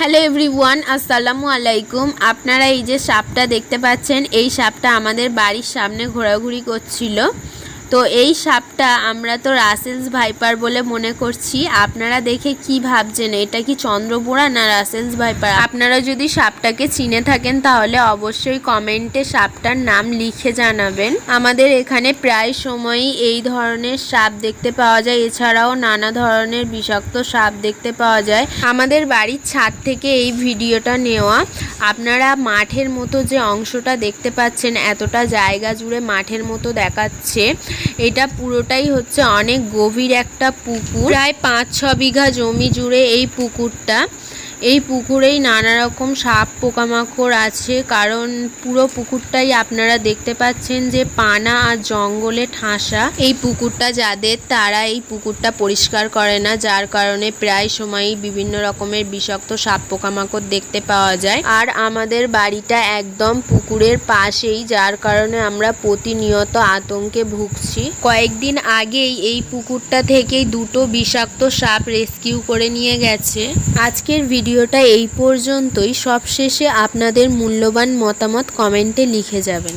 Hello everyone আসসালামু আলাইকুম আপনারা এই যে সাপটা দেখতে পাচ্ছেন, এই সাপটা আমাদের বাড়ির সামনে ঘোরাঘুরি করছিল। তো এই সাপটা আমরা তো রাসেলস ভাইপার বলে মনে করছি। আপনারা দেখে কি ভাবছেন? এটা কি চন্দ্রবোড়া না রাসেলস ভাইপার? আপনারা যদি সাপটাকে চিনে থাকেন, তাহলে অবশ্যই কমেন্টে সাপটার নাম লিখে জানাবেন। আমাদের এখানে প্রায় সময়ই এই ধরনের সাপ দেখতে পাওয়া যায়। এছাড়াও নানা ধরনের বিষাক্ত সাপ দেখতে পাওয়া যায়। আমাদের বাড়ির ছাদ থেকে এই ভিডিওটা নেওয়া। আপনারা মাঠের মতো যে অংশটা দেখতে পাচ্ছেন, এতটা জায়গা জুড়ে মাঠের মতো দেখাচ্ছে। এটা পুরোটাই হচ্ছে অনেক গভীর একটা পুকুর। প্রায় পাঁচ ছ বিঘা জমি জুড়ে এই পুকুরটা। এই পুকুরেই নানা রকম সাপ পোকামাকড় আছে, কারণ পুরো পুকুরটাই আপনারা দেখতে পাচ্ছেন যে পানা আর জঙ্গলে ঠাসা। এই পুকুরটা যাদের, তারা এই পুকুরটা পরিষ্কার করে না, যার কারণে প্রায় সময়ই বিভিন্ন রকমের বিষাক্ত সাপ পোকামাকড় দেখতে পাওয়া যায়। আর আমাদের বাড়িটা একদম পুকুরের পাশেই, যার কারণে আমরা প্রতিনিয়ত আতঙ্কে ভুগছি। কয়েকদিন আগেই এই পুকুরটা থেকেই দুটো বিষাক্ত সাপ রেস্কিউ করে নিয়ে গেছে। আজকের ভিডিওটা এই পর্যন্তই। সবশেষে আপনাদের মূল্যবান মতামত কমেন্টে লিখে যাবেন।